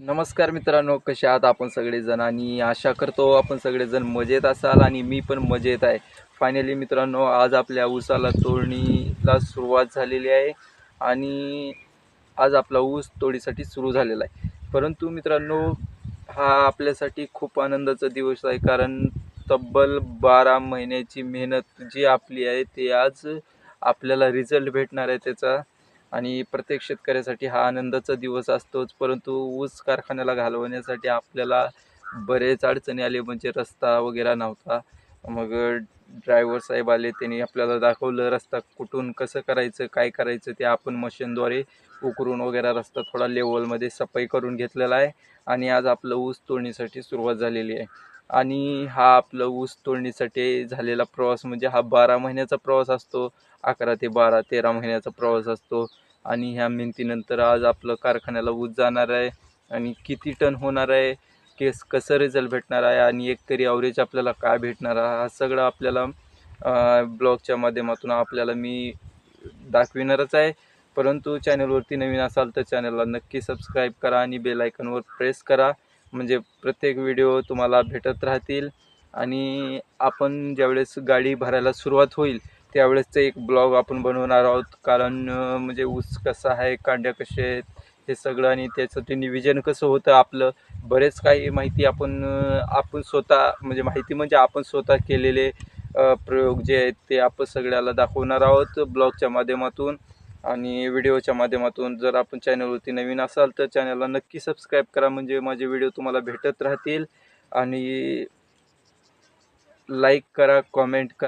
नमस्कार मित्रांनो कसे आहात आपण सगळेजण? आणि आशा करतो आपण सगळेजण मजेत असाल आणि मी पण मजेत आहे. फायनली मित्रांनो आज आपल्या ऊसाला तोडणीला सुरुवात झालेली आहे आणि आज आपला ऊस तोडीसाठी सुरू झालेला आहे. परंतु मित्रांनो हा आपल्यासाठी खूप आनंदाचा दिवस आहे कारण तब्बल बारा महिन्याची मेहनत जी आपली आहे ते आज आपल्याला रिझल्ट भेटणार आहे त्याचा. आणि प्रत्येक शेतकऱ्यासाठी हा आनंदाचा दिवस असतोच. परंतु ऊस कारखान्याला घालवण्यासाठी आपल्याला बरेच अडचणी आले म्हणजे रस्ता वगैरे नव्हता. मग ड्रायव्हर साहेब आले त्यांनी आपल्याला दाखवलं रस्ता कुठून कसं करायचं काय करायचं ते आपण मशीनद्वारे उकरून वगैरे रस्ता थोडा लेवलमध्ये सफाई करून घेतलेला आहे. आणि आज आपलं ऊस तोडणीसाठी सुरुवात झालेली आहे. आणि हा आपलं ऊस तोडणीसाठी झालेला प्रवास म्हणजे हा बारा महिन्याचा प्रवास असतो अकरा ते बारा तेरा महिन्याचा प्रवास असतो. आणि ह्या मेहनतीनंतर आज आपलं कारखान्याला ऊस जाणार आहे आणि किती टन होणार आहे केस कसं रिझल्ट भेटणार आहे आणि एक तरी ॲव्हरेज आपल्याला काय भेटणार आहे हा सगळं आपल्याला ब्लॉगच्या माध्यमातून आपल्याला मी दाखविणारच आहे. परंतु चॅनलवरती नवीन असाल तर चॅनलला नक्की सबस्क्राईब करा आणि बेलायकनवर प्रेस करा. म्हणजे प्रत्येक व्हिडिओ तुम्हाला भेटत राहतील. आणि आपण ज्यावेळेस गाडी भरायला सुरुवात होईल त्यावेळेसचं एक ब्लॉग आपण बनवणार आहोत. कारण म्हणजे ऊस कसा आहे कांड्या कसे आहेत हे सगळं आणि त्याचं ते निविजन कसं होतं आपलं बरेच काही माहिती आपण आपण स्वतः म्हणजे माहिती म्हणजे आपण स्वतः केलेले प्रयोग जे आहेत ते आपण सगळ्याला दाखवणार आहोत ब्लॉगच्या माध्यमातून. आणि व्हिडिओच्या माध्यमातून जर आपण चॅनलवरती नवीन असाल तर चॅनलला नक्की सबस्क्राईब करा. म्हणजे माझे व्हिडिओ तुम्हाला भेटत राहतील. आणि लाईक करा कॉमेंट करा.